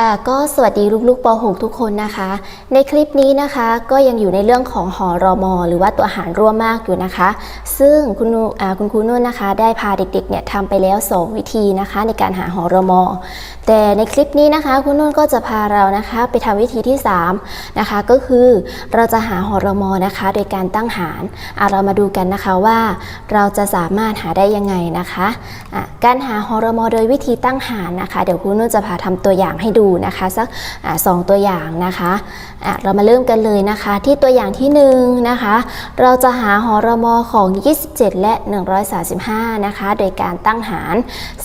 ค่ะก็สวัสดีลูกๆป .6 ทุกคนนะคะ ในคลิปนี้นะคะก็ยังอยู่ในเรื่องของหอรอมอ หรือว่าตัวหารร่วมมากอยู่นะคะ ซึ่งคุณคุณครูนุ่นนะคะ ได้พาเด็กๆเนี่ยทำไปแล้ว 2 วิธีนะคะ ในการหาหอรอมอ แต่ในคลิปนี้นะคะ คุณนุ่นก็จะพาเรานะคะไปทำวิธีที่3นะคะก็คือเราจะหาหอรอมอนะคะ โดยการตั้งหารอะเรามาดูกันนะคะว่า เราจะสามารถหาได้ยังไงนะคะะการหาหอรอมอ โดยวิธีตั้งหารนะคะ เดี๋ยวคุณนุ่นจะพาทำตัวอย่างให้ดูนะคะสักอสองตัวอย่างนะคะะเรามาเริ่มกันเลยนะคะ ที่ตัวอย่างที่หนึ่งนะคะเราจะหาหอรมอของ 27 และ 135 นะคะ โดยการตั้งหาร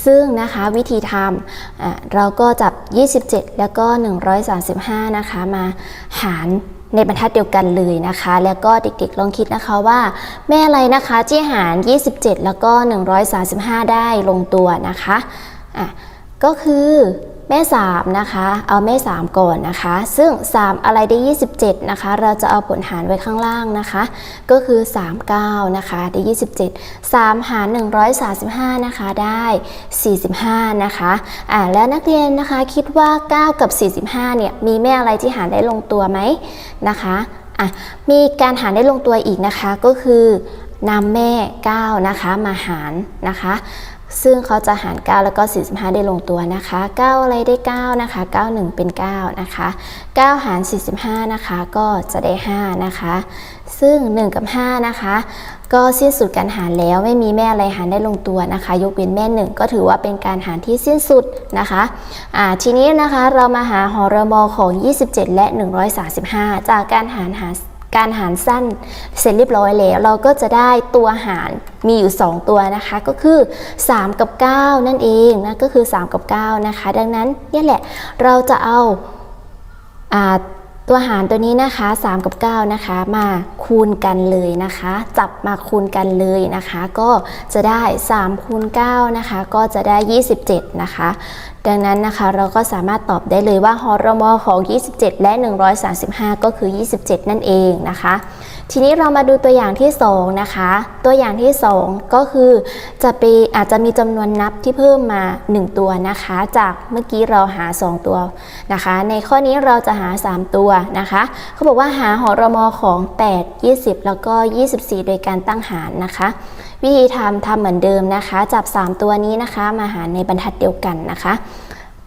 ซึ่งนะคะวิธีทำเราก็จับ 27 แล้วก็ 135 นะคะมาหารในบรรทัดเดียวกันเลยนะคะ แล้วก็เด็กๆลองคิดนะคะว่าแม่อะไรนะคะที่หาร 27 แล้วก็ 135 ได้ลงตัวนะคะอะก็คือ แม่3นะคะ เอาแม่ 3 ก่อนนะคะ ซึ่ง 3 อะไรได้ 27 นะคะ เราจะเอาผลหารไว้ข้างล่างนะคะ ก็คือ 39 นะคะได้ 27 3 หาร 135 นะคะ ได้ 45 นะคะอ่าแล้วนักเรียนนะคะคิดว่า 9 กับ 45 เนี่ย มีแม่อะไรที่หารได้ลงตัวไหมนะคะอะมีการหารได้ลงตัวอีกนะคะ ก็คือนำแม่ 9 นะคะ มาหารนะคะ ซึ่งเขาจะหาร 9 แล้วก็ 45 ได้ลงตัวนะคะ 9 อะไรได้ 9 นะคะ 91 เป็น 9 นะคะ 9 หาร 45 นะคะ ก็จะได้ 5 นะคะ ซึ่ง 1 กับ 5 นะคะ ก็สิ้นสุดการหารแล้วไม่มีแม่อะไรหารได้ลงตัวนะคะ ยกเว้นแม่ 1 ก็ถือว่าเป็นการหารที่สิ้นสุดนะคะอ่าทีนี้นะคะเรามาหาหอรมอของ 27 และ 135 จากการหารหา การหารสั้นเสร็จเรียบร้อยแล้ว เราก็จะได้ตัวหารมีอยู่ 2 ตัวนะคะ ก็คือ 3 กับ 9 นั่นเองนะก็คือ 3 กับ 9 นะคะ ดังนั้นนี่แหละเราจะเอาอ่า ตัวหารตัวนี้นะคะ 3 กับ 9 นะคะ มาคูณกันเลยนะคะ จับมาคูณกันเลยนะคะ ก็จะได้3คูณ9นะคะ ก็จะได้ 27 นะคะ ดังนั้นนะคะเราก็สามารถตอบได้เลยว่าฮอรมอของ 27 และ 135 ก็คือ 27 นั่นเองนะคะ ทีนี้เรามาดูตัวอย่างที่ 2 นะคะ ตัวอย่างที่ 2 ก็คือจะไปอาจจะมีจำนวนนับที่เพิ่มมา 1 ตัวนะคะ จากเมื่อกี้เราหา 2 ตัวนะคะ ในข้อนี้เราจะหา 3 ตัวนะคะ เขาบอกว่าหาหอรมอของ 8 20 แล้วก็ 24 โดยการตั้งหารนะคะ วิธีทำทำเหมือนเดิมนะคะ จับ 3 ตัวนี้นะคะ มาหารในบรรทัดเดียวกันนะคะ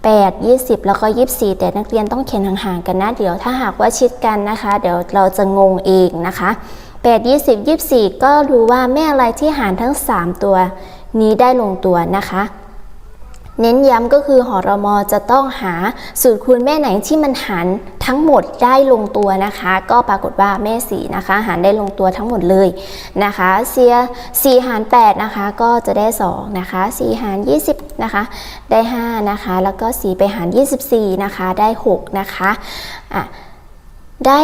8 20 แล้วก็ 24 แต่นักเรียนต้องเขียนห่างๆกันนะ เดี๋ยวถ้าหากว่าชิดกันนะคะ เดี๋ยวเราจะงงเองนะคะ 8 20 24 ก็รู้ว่าแม่อะไรที่หารทั้ง 3 ตัวนี้ได้ลงตัวนะคะ เน้นย้ำก็คือหอรมอจะต้องหาสูตรคูณแม่ไหนที่มันหารทั้งหมดได้ลงตัวนะคะ ก็ปรากฏว่าแม่สีนะคะ หารได้ลงตัวทั้งหมดเลยนะคะ เสีย4หาร8นะคะก็จะได้2นะคะ4หาร 20นะคะได้5นะคะแล้วก็ 4 ไปหาร 24นะคะได้6นะคะอะได้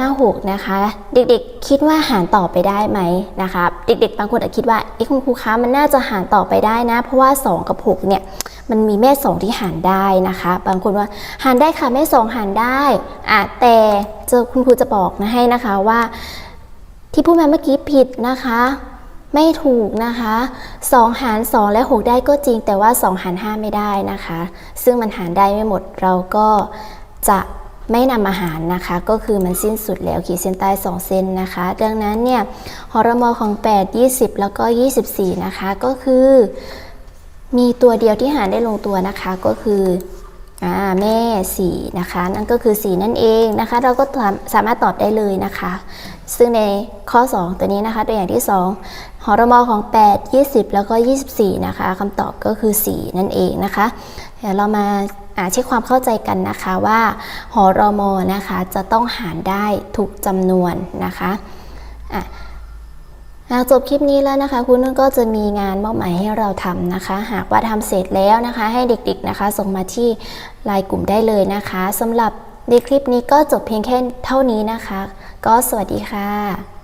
256 นะคะ เด็กๆ คิดว่าหารต่อไปได้ไหมนะคะ เด็กๆ บางคนอาจคิดว่าเอ๊ะคุณครูคะมันน่าจะหารต่อไปได้นะ เพราะว่า 2 กับ 6 เนี่ย มันมีแม่2ที่หารได้นะคะ บางคนว่าหารได้ค่ะแม่2หารได้อะแต่เจอคุณครูจะบอกนะให้นะคะว่า ที่พูดมาเมื่อกี้ผิดนะคะ ไม่ถูกนะคะ2หาร2และ6ได้ก็จริง แต่ว่า2หาร5ไม่ได้นะคะ ซึ่งมันหารได้ไม่หมดเราก็จะไม่นำอาหารนะคะ ก็คือมันสิ้นสุดแล้วขีดเส้นใต้ 2 เส้นนะคะ ดังนั้นเนี่ยหอรมอของ 8 20 แล้วก็ 24 นะคะ ก็คือ มีตัวเดียวที่หารได้ลงตัวนะคะก็คืออ่าแม่4นะคะนั่นก็คือ 4 นั่นเองนะคะ เราก็สามารถตอบได้เลยนะคะ ซึ่งในข้อ 2 ตัวนี้นะคะตัวอย่างที่ 2 หอรมอของ 8 20 แล้วก็ 24 นะคะคำตอบก็คือ 4 นั่นเองนะคะเดี๋ยวเรามาอ่าเช็คความเข้าใจกันนะคะว่าหอรมอนะคะจะต้องหารได้ทุกจำนวนนะคะอะ หากจบคลิปนี้แล้วนะคะคุณนุ่นก็จะมีงานมอบหมายให้เราทำนะคะ หากว่าทำเสร็จแล้วนะคะ ให้เด็กๆนะคะส่งมาที่ไลน์กลุ่มได้เลยนะคะสำหรับในคลิปนี้ก็จบเพียงแค่เท่านี้นะคะ ก็สวัสดีค่ะ